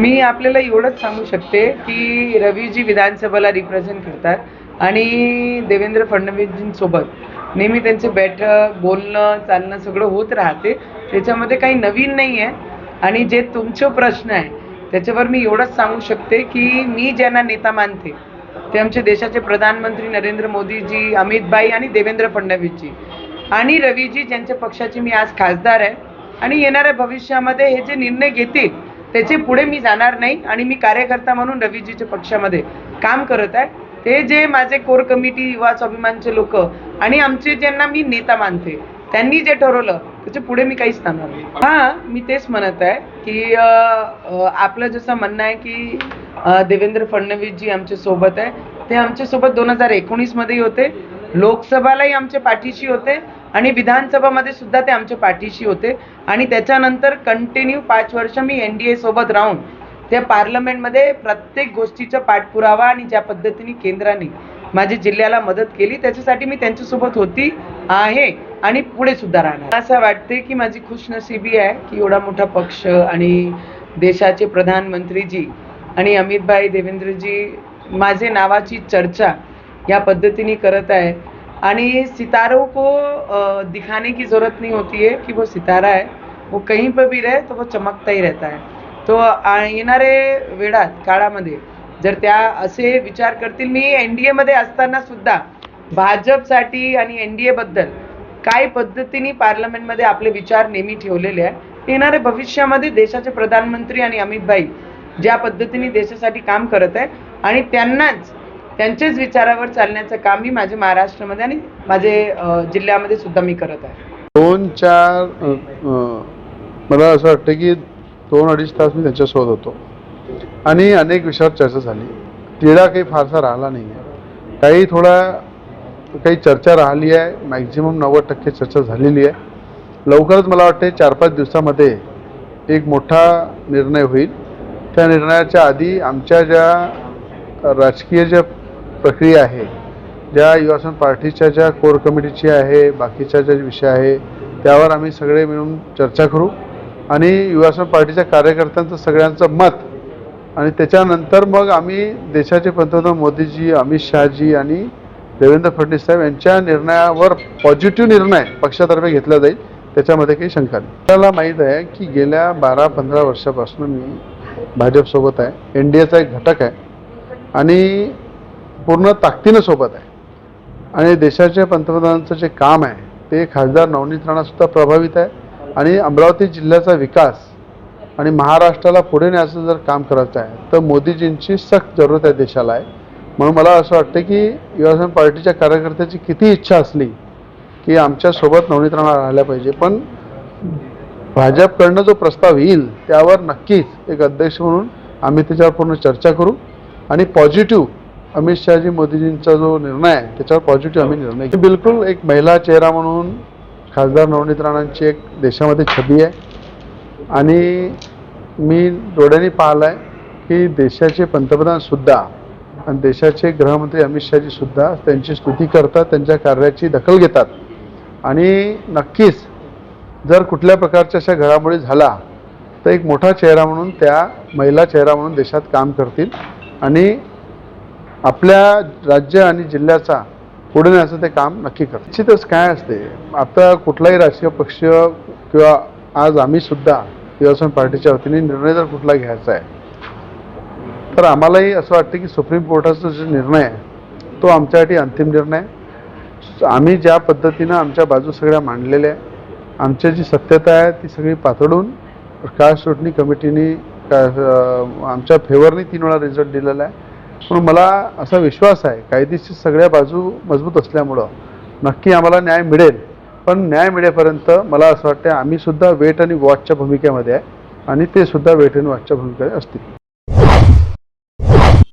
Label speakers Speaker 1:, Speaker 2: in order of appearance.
Speaker 1: मी आपल्याला एवढंच सांगू शकते की रवीजी विधानसभेला रिप्रेझेंट करतात आणि देवेंद्र फडणवीसजींसोबत नेहमी त्यांचे बैठक बोलणं चालणं सगळं होत राहते. त्याच्यामध्ये काही नवीन नाही आहे आणि जे तुमचे प्रश्न आहे त्याच्यावर मी एवढंच सांगू शकते की मी ज्यांना नेता मानते ते आमचे देशाचे प्रधानमंत्री नरेंद्र मोदीजी अमितभाई आणि देवेंद्र फडणवीसजी. आणि रवीजी ज्यांच्या पक्षाची मी आज खासदार आहे. आणि येणाऱ्या भविष्यामध्ये हे जे निर्णय घेतील त्याचे पुढे मी जाणार नाही आणि मी कार्यकर्ता म्हणून रवीजीच्या पक्षामध्ये काम करत आहे. ते जे माझे कोर कमिटी युवा स्वाभिमानचे लोक आणि आमचे ज्यांना मी नेता मानते त्यांनी जे ठरवलं त्याच्या पुढे मी काहीच सांगणार नाही. हा मी तेच म्हणत आहे की आपलं जसं म्हणणं आहे की देवेंद्र फडणवीस जी आमच्यासोबत आहे. ते आमच्यासोबत दोन हजार एकोणीस मध्येही होते. लोकसभालाही आमच्या पाठीशी होते. आणि विधानसभामध्ये सुद्धा ते आमच्या पाठीशी होते. आणि त्याच्यानंतर कंटिन्यू पाच वर्ष मी एन डी एसोबत सोबत राहून त्या पार्लमेंटमध्ये प्रत्येक गोष्टीचा पाठपुरावा आणि ज्या पद्धतीने केंद्राने माझ्या जिल्ह्याला मदत केली त्याच्यासाठी मी त्यांच्यासोबत होती आहे आणि पुढे सुद्धा राहणार. असं वाटते की माझी खुशनशिबी आहे की एवढा मोठा पक्ष आणि देशाचे प्रधानमंत्रीजी आणि अमितभाई देवेंद्रजी माझे नावाची चर्चा या पद्धतीने करत आहे. आणि सितारों को दिखाने की ज़रूरत नहीं होती है कि वो सितारा है। वो कहीं पर भी रहे तो वो चमकता ही रहता है। तो येणारे वेळात काळामध्ये जर त्या असे विचार करतील मी एन डी एमध्ये असताना सुद्धा भाजपसाठी आणि एन डी एबद्दल काय पद्धतीने पार्लमेंटमध्ये आपले विचार नेहमी ठेवलेले आहे येणाऱ्या भविष्यामध्ये देशाचे प्रधानमंत्री आणि अमितभाई ज्या पद्धतीने देशासाठी काम करत आहे आणि त्यांनाच त्यांच्याच विचारावर चालण्याचं काम मी माझ्या महाराष्ट्रामध्ये आणि माझे जिल्ह्यामध्ये सुद्धा मी करत आहे.
Speaker 2: दोन चार मला असं वाटतं की दोन अडीच तास मी त्यांच्यासोबत होतो. आणि अनेक विषयावर चर्चा झाली. तिढा काही फारसा राहिला नाही आहे काही थोडा काही चर्चा राहिली आहे. मॅक्झिमम नव्वद टक्के चर्चा झालेली आहे. लवकरच मला वाटते चार पाच दिवसामध्ये एक मोठा निर्णय होईल. त्या निर्णयाच्या आधी आमच्या ज्या राजकीय ज्या प्रक्रिया आहे. ज्या युवासन पार्टीच्या ज्या कोर कमिटीची आहे बाकीच्या ज्या विषय आहे त्यावर आम्ही सगळे मिळून चर्चा करू. आणि युवासन पार्टीच्या कार्यकर्त्यांचं सगळ्यांचं मत आणि त्याच्यानंतर मग आम्ही देशाचे पंतप्रधान मोदीजी अमित शहाजी आणि देवेंद्र फडणवीस साहेब यांच्या निर्णयावर पॉझिटिव्ह निर्णय पक्षातर्फे घेतला जाईल त्याच्यामध्ये काही शंका नाही. आपल्याला माहीत आहे की गेल्या बारा पंधरा वर्षापासून मी भाजपसोबत आहे. एन डी एचा एक घटक आहे. आणि पूर्ण ताकदीनं सोबत आहे. आणि देशाच्या पंतप्रधानांचं जे काम आहे ते खासदार नवनीत राणासुद्धा प्रभावित आहे. आणि अमरावती जिल्ह्याचा विकास आणि महाराष्ट्राला पुढे न्यायचं जर काम करायचं आहे तर मोदीजींची सख्त जरूरत आहे देशाला आहे. म्हणून मला असं वाटतं की युवासन पार्टीच्या कार्यकर्त्याची किती इच्छा असली की आमच्यासोबत नवनीत राणा राहिल्या पाहिजे. पण भाजपकडनं जो प्रस्ताव येईल त्यावर नक्कीच एक अध्यक्ष म्हणून आम्ही त्याच्यावर पूर्ण चर्चा करू. आणि पॉझिटिव्ह अमित शहाजी मोदीजींचा जो निर्णय आहे त्याच्यावर पॉझिटिव्ह आम्ही निर्णय घेऊ. बिलकुल एक महिला चेहरा म्हणून खासदार नवनीत राणांची एक देशामध्ये छबी आहे. आणि मी डोळ्यांनी पाहिलं आहे की देशाचे पंतप्रधानसुद्धा आणि देशाचे गृहमंत्री अमित शहाजीसुद्धा त्यांची स्तुती करतात त्यांच्या कार्याची दखल घेतात. आणि नक्कीच जर कुठल्या प्रकारच्या अशा घडामोडी झाला तर एक मोठा चेहरा म्हणून त्या महिला चेहरा म्हणून देशात काम करतील. आणि आपल्या राज्य आणि जिल्ह्याचा पुढे नेण्याचं ते काम नक्की करतात. निश्चितच काय असते आता कुठलाही राजकीय पक्ष किंवा आज आम्ही सुद्धा युवासन पार्टीच्या वतीने निर्णय जर कुठला घ्यायचा आहे तर आम्हालाही असं वाटतं की सुप्रीम कोर्टाचा जो निर्णय आहे तो आमच्यासाठी अंतिम निर्णय आहे. आम्ही ज्या पद्धतीनं आमच्या बाजू सगळ्या मांडलेल्या आहे आमची जी सत्यता आहे ती सगळी पातळून कास्ट सुटणी कमिटीने का आमच्या फेवरनी तीन वेळा रिझल्ट दिलेला आहे. पण मला असा विश्वास आहे कायदेशीर सगळ्या बाजू मजबूत असल्यामुळं नक्की आम्हाला न्याय मिळेल. पण न्याय मिळेपर्यंत मला असं वाटतं आम्ही सुद्धा वेट आणि वॉचच्या भूमिकेमध्ये आहे आणि ते सुद्धा वेट आणि वॉचच्या भूमिकेमध्ये असतील.